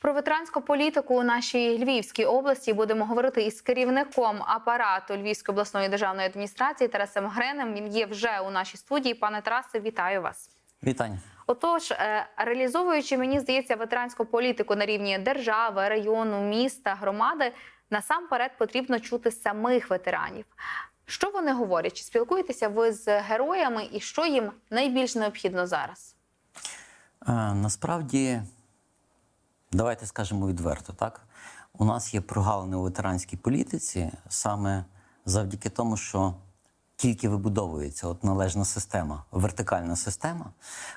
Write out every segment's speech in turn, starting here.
Про ветеранську політику у нашій Львівській області будемо говорити із керівником апарату Львівської обласної державної адміністрації Тарасом Гренем. Він є вже у нашій студії. Пане Тарасе, вітаю вас. Вітання. Отож, е, реалізовуючи, мені здається, ветеранську політику на рівні держави, району, міста, громади, насамперед потрібно чути самих ветеранів. Що вони говорять? Чи спілкуєтеся ви з героями, і що їм найбільш необхідно зараз? Е, насправді, давайте скажемо відверто, так? У нас є прогалини у ветеранській політиці саме завдяки тому, що тільки вибудовується от належна система, вертикальна система,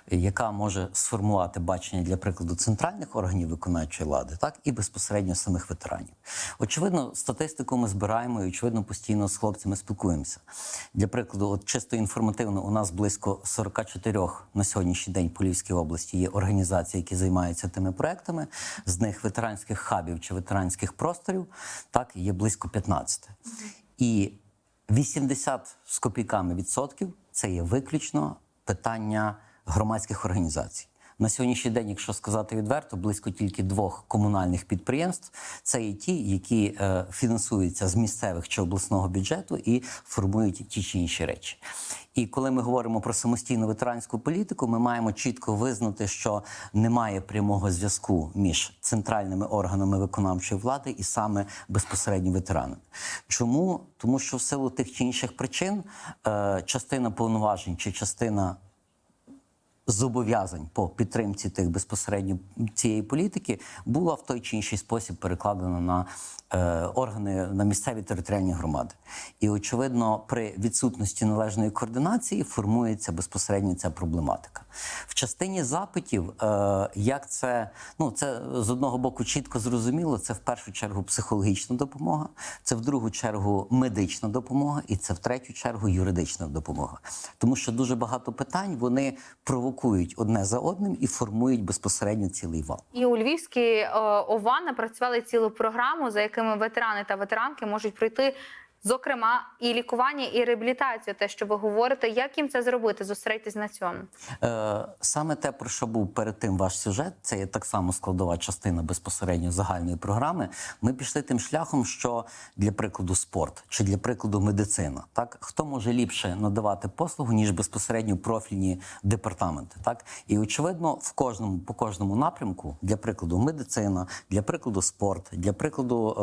яка може сформувати бачення для прикладу центральних органів виконавчої влади, так і безпосередньо самих ветеранів. Очевидно, статистику ми збираємо і очевидно постійно з хлопцями спілкуємося. Для прикладу, от чисто інформативно, у нас близько 44 на сьогоднішній день по Львівській області є організації, які займаються тими проектами. З них ветеранських хабів чи ветеранських просторів, так є близько 15. І 80 з копійками відсотків це є виключно питання громадських організацій. На сьогоднішній день, якщо сказати відверто, близько тільки двох комунальних підприємств це є ті, які е, фінансуються з місцевих чи обласного бюджету і формують ті чи інші речі. І коли ми говоримо про самостійну ветеранську політику, ми маємо чітко визнати, що немає прямого зв'язку між центральними органами виконавчої влади і саме безпосередньо ветеранами. Чому? Тому що в силу тих чи інших причин е, частина повноважень чи частина зобов'язань по підтримці тих безпосередньо цієї політики була в той чи інший спосіб перекладена на е, органи на місцеві територіальні громади. І очевидно, при відсутності належної координації формується безпосередньо ця проблематика. В частині запитів, е, як це ну це з одного боку чітко зрозуміло, це в першу чергу психологічна допомога, це в другу чергу медична допомога, і це в третю чергу юридична допомога. Тому що дуже багато питань вони провокують одне за одним і формують безпосередньо цілий вал. І у Львівській е, ОВА напрацювали цілу програму, за якими ветерани та ветеранки можуть пройти. Зокрема, і лікування, і реабілітацію, те, що ви говорите, як їм це зробити, зосередьтесь на цьому. Е, саме те, про що був перед тим ваш сюжет, це є так само складова частина безпосередньо загальної програми. Ми пішли тим шляхом, що для прикладу спорт чи для прикладу медицина, так хто може ліпше надавати послугу ніж безпосередньо профільні департаменти, так і очевидно, в кожному по кожному напрямку, для прикладу медицина, для прикладу спорт, для прикладу е,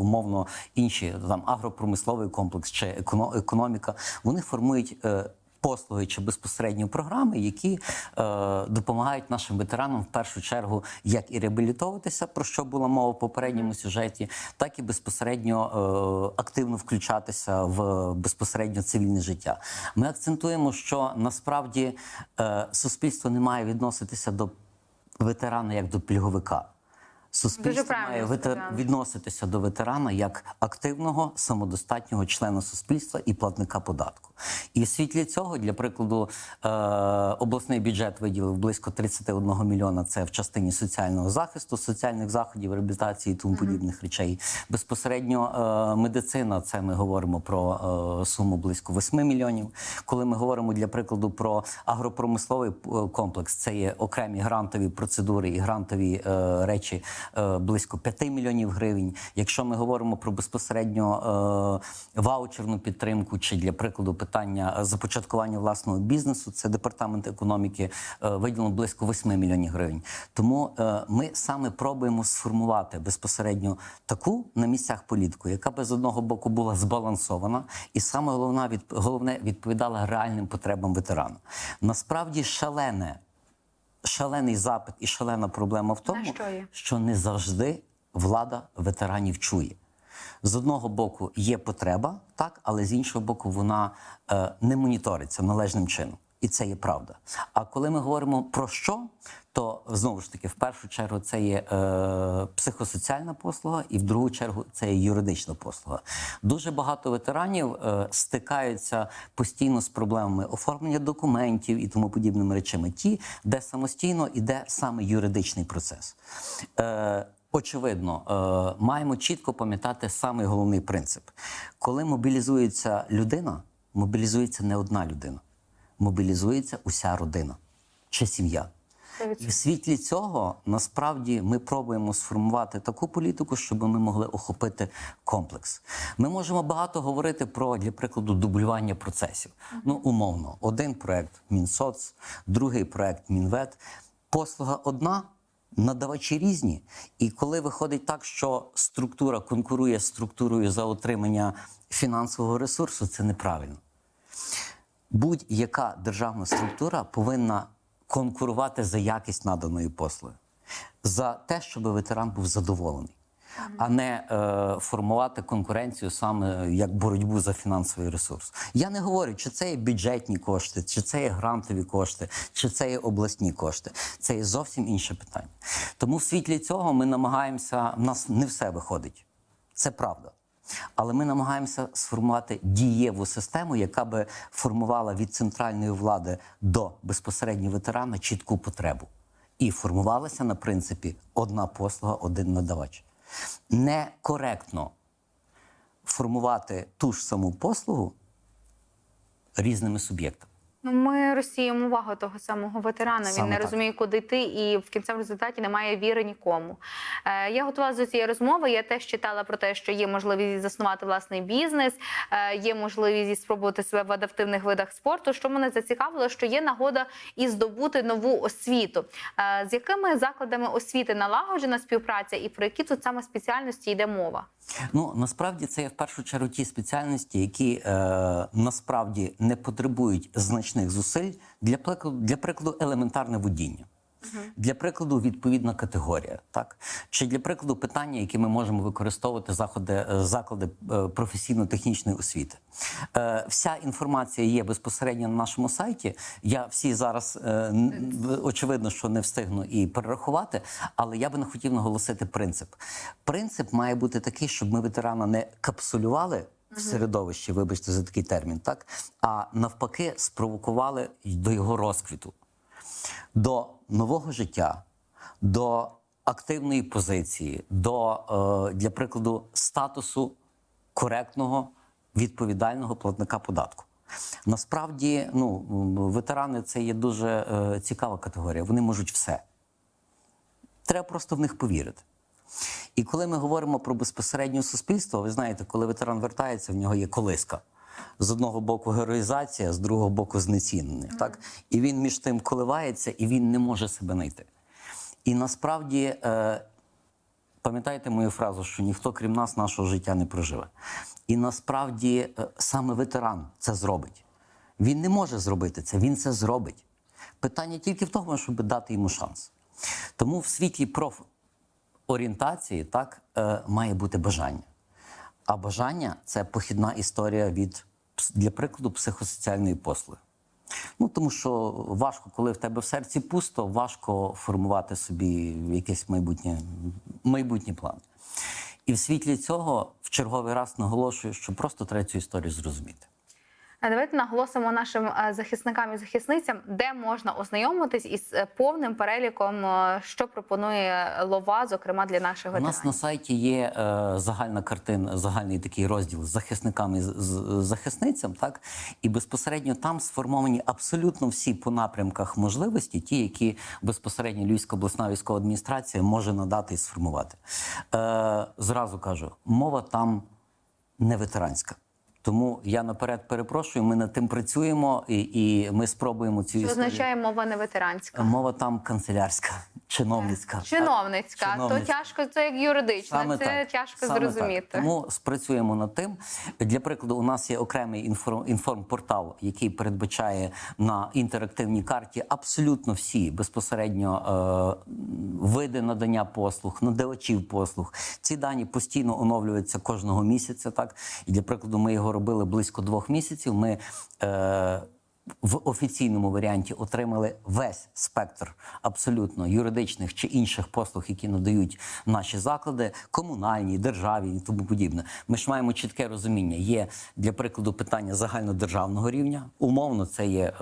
умовно інші там агропромисловий комплекс чи еконо- економіка, вони формують. Е, Послуги чи безпосередньо програми, які е, допомагають нашим ветеранам в першу чергу як і реабілітовуватися, про що була мова в попередньому сюжеті, так і безпосередньо е, активно включатися в безпосередньо цивільне життя. Ми акцентуємо, що насправді е, суспільство не має відноситися до ветерана як до пільговика. Суспільство має ветер... відноситися до ветерана як активного самодостатнього члена суспільства і платника податку. І в світлі цього, для прикладу, е... обласний бюджет виділив близько 31 мільйона. Це в частині соціального захисту, соціальних заходів, реабілітації і тому подібних речей. Безпосередньо е... медицина, це ми говоримо про е... суму близько 8 мільйонів. Коли ми говоримо для прикладу про агропромисловий комплекс, це є окремі грантові процедури і грантові речі близько 5 мільйонів гривень. Якщо ми говоримо про безпосередньо ваучерну підтримку, чи для прикладу питання започаткування власного бізнесу, це департамент економіки е, виділено близько 8 мільйонів гривень. Тому е, ми саме пробуємо сформувати безпосередньо таку на місцях політику, яка би з одного боку була збалансована, і саме головна від головне відповідала реальним потребам ветерана. Насправді шалене шалений запит і шалена проблема в тому, що що не завжди влада ветеранів чує. З одного боку є потреба, так, але з іншого боку, вона е, не моніториться належним чином. І це є правда. А коли ми говоримо про що, то знову ж таки, в першу чергу, це є е, психосоціальна послуга, і в другу чергу це є юридична послуга. Дуже багато ветеранів е, стикаються постійно з проблемами оформлення документів і тому подібними речами, ті, де самостійно іде саме юридичний процес. Е, Очевидно, е, маємо чітко пам'ятати самий головний принцип: коли мобілізується людина, мобілізується не одна людина, мобілізується уся родина чи сім'я. І в світлі цього насправді ми пробуємо сформувати таку політику, щоб ми могли охопити комплекс. Ми можемо багато говорити про, для прикладу, дублювання процесів. Ну, умовно, один проект Мінсоц, другий проект Мінвет. Послуга одна. Надавачі різні, і коли виходить так, що структура конкурує з структурою за отримання фінансового ресурсу, це неправильно. Будь-яка державна структура повинна конкурувати за якість наданої послуги, за те, щоб ветеран був задоволений, а не е, формувати конкуренцію саме як боротьбу за фінансовий ресурс. Я не говорю, чи це є бюджетні кошти, чи це є грантові кошти, чи це є обласні кошти. Це є зовсім інше питання. Тому в світлі цього ми намагаємося, в нас не все виходить. Це правда. Але ми намагаємося сформувати дієву систему, яка би формувала від центральної влади до безпосередньо ветерана чітку потребу. І формувалася на принципі одна послуга, один надавач. Некоректно формувати ту ж саму послугу різними суб'єктами. Ну, ми розсіємо увагу того самого ветерана. Саме Він не так. розуміє, куди йти, і в кінцевому результаті немає віри нікому. Е, я готувалася до цієї розмови. Я теж читала про те, що є можливість заснувати власний бізнес, е, є можливість спробувати себе в адаптивних видах спорту. Що мене зацікавило, що є нагода і здобути нову освіту. Е, з якими закладами освіти налагоджена співпраця, і про які тут саме спеціальності йде мова? Ну насправді це є в першу чергу ті спеціальності, які е, насправді не потребують значних зусиль для прикладу, для прикладу елементарне водіння. Для прикладу, відповідна категорія, так чи для прикладу питання, які ми можемо використовувати заходи е, заклади е, професійно-технічної освіти. Е, вся інформація є безпосередньо на нашому сайті. Я всі зараз е, очевидно, що не встигну і перерахувати, але я би не хотів наголосити принцип. Принцип має бути такий, щоб ми ветерана не капсулювали в середовищі, вибачте за такий термін, так а навпаки, спровокували до його розквіту до нового життя, до активної позиції, до, е, для прикладу, статусу коректного відповідального платника податку. Насправді, ну, ветерани це є дуже е, цікава категорія. Вони можуть все. Треба просто в них повірити. І коли ми говоримо про безпосереднє суспільство, ви знаєте, коли ветеран вертається, в нього є колиска. З одного боку героїзація, з другого боку знецінення. Так? І він між тим коливається, і він не може себе знайти. І насправді, е, пам'ятаєте мою фразу, що ніхто, крім нас, нашого життя не проживе. І насправді е, саме ветеран це зробить. Він не може зробити це, він це зробить. Питання тільки в тому, щоб дати йому шанс. Тому в світлі профорієнтації так, е, має бути бажання. А бажання це похідна історія від, для прикладу, психосоціальної послуги. Ну, тому що важко, коли в тебе в серці пусто, важко формувати собі якесь майбутнє, майбутні плани. І в світлі цього в черговий раз наголошую, що просто треба цю історію зрозуміти. Давайте наголосимо нашим е, захисникам і захисницям, де можна ознайомитись із е, повним переліком, е, що пропонує лова, зокрема для наших У нас на сайті є загальна картина, загальний такий розділ з захисниками і захисницям, так і безпосередньо там сформовані абсолютно всі по напрямках можливості, ті, які безпосередньо Львівська обласна військова адміністрація може надати і сформувати. Зразу кажу, мова там не ветеранська. Тому я наперед перепрошую. Ми над тим працюємо, і, і ми спробуємо цю Що історію. означає мова не ветеранська? Мова там канцелярська, чиновницька. Чиновницька, Чиновницька. то тяжко це як юридично, це тяжко Саме зрозуміти. Так. Тому спрацюємо над тим. Для прикладу, у нас є окремий інформ, інформпортал, який передбачає на інтерактивній карті абсолютно всі безпосередньо е, види надання послуг, надавачів послуг. Ці дані постійно оновлюються кожного місяця. Так і для прикладу, ми його робили близько двох місяців. Ми е, в офіційному варіанті отримали весь спектр абсолютно юридичних чи інших послуг, які надають наші заклади, комунальні, державні і тому подібне. Ми ж маємо чітке розуміння. Є для прикладу питання загальнодержавного рівня. Умовно, це є е,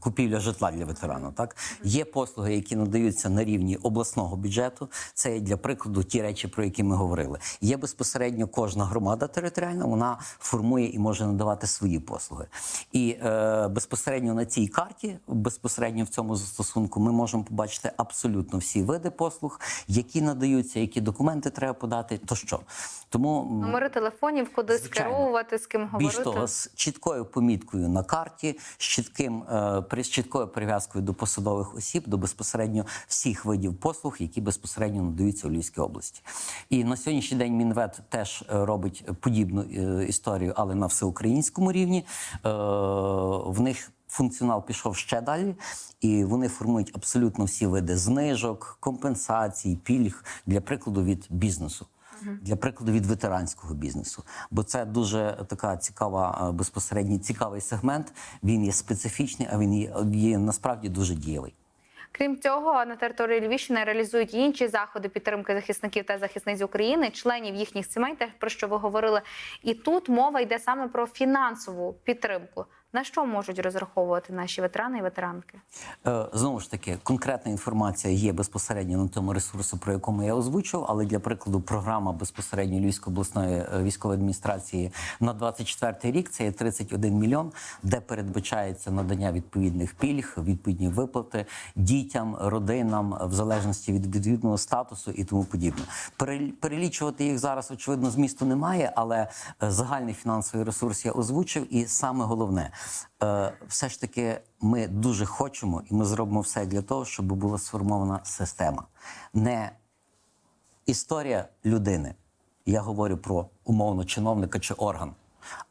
купівля житла для ветерана. Так є послуги, які надаються на рівні обласного бюджету. Це є для прикладу ті речі, про які ми говорили. Є безпосередньо кожна громада територіальна, вона формує і може надавати свої послуги. І е, безпосередньо безпосередньо на цій карті, безпосередньо в цьому застосунку, ми можемо побачити абсолютно всі види послуг, які надаються, які документи треба подати, тощо. Тому Номери телефонів, куди Звичайно. скеровувати, з ким більш говорити. того, з чіткою поміткою на карті, з чітким е, при з чіткою прив'язкою до посадових осіб, до безпосередньо всіх видів послуг, які безпосередньо надаються у Львівській області. І на сьогоднішній день Мінвет теж е, робить подібну е, історію, але на всеукраїнському рівні. В них Функціонал пішов ще далі, і вони формують абсолютно всі види знижок, компенсацій, пільг для прикладу від бізнесу для прикладу від ветеранського бізнесу. Бо це дуже така цікава, е, безпосередньо цікавий сегмент. Він є специфічний, а він є, є насправді дуже дієвий. Крім цього, на території Львівщини реалізують інші заходи підтримки захисників та захисниць України, членів їхніх сімей, те про що ви говорили. І тут мова йде саме про фінансову підтримку. На що можуть розраховувати наші ветерани і ветеранки? Е, Знову ж таки, конкретна інформація є безпосередньо на тому ресурсу, про якому я озвучив. Але для прикладу, програма безпосередньо Львівської обласної е, військової адміністрації на 24 рік це є 31 мільйон, де передбачається надання відповідних пільг, відповідні виплати дітям, родинам в залежності від відповідного статусу і тому подібне. Перел- Перелічувати їх зараз очевидно змісту немає, але е, загальний фінансовий ресурс я озвучив, і саме головне. Е, все ж таки ми дуже хочемо, і ми зробимо все для того, щоб була сформована система. Не історія людини. Я говорю про умовно чиновника чи орган,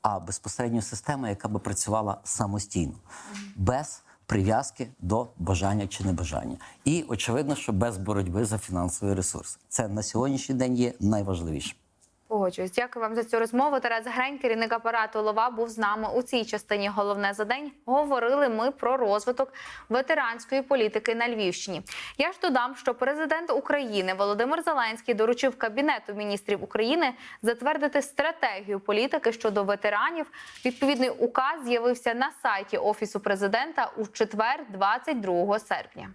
а безпосередньо система, яка би працювала самостійно, без прив'язки до бажання чи небажання. І очевидно, що без боротьби за фінансовий ресурс. Це на сьогоднішній день є найважливіше. Погоджуюсь. Дякую вам за цю розмову. Тарас Грень, керівник апарату Лова, був з нами у цій частині. Головне за день говорили ми про розвиток ветеранської політики на Львівщині. Я ж додам, що президент України Володимир Зеленський доручив кабінету міністрів України затвердити стратегію політики щодо ветеранів. Відповідний указ з'явився на сайті офісу президента у четвер, 22 серпня.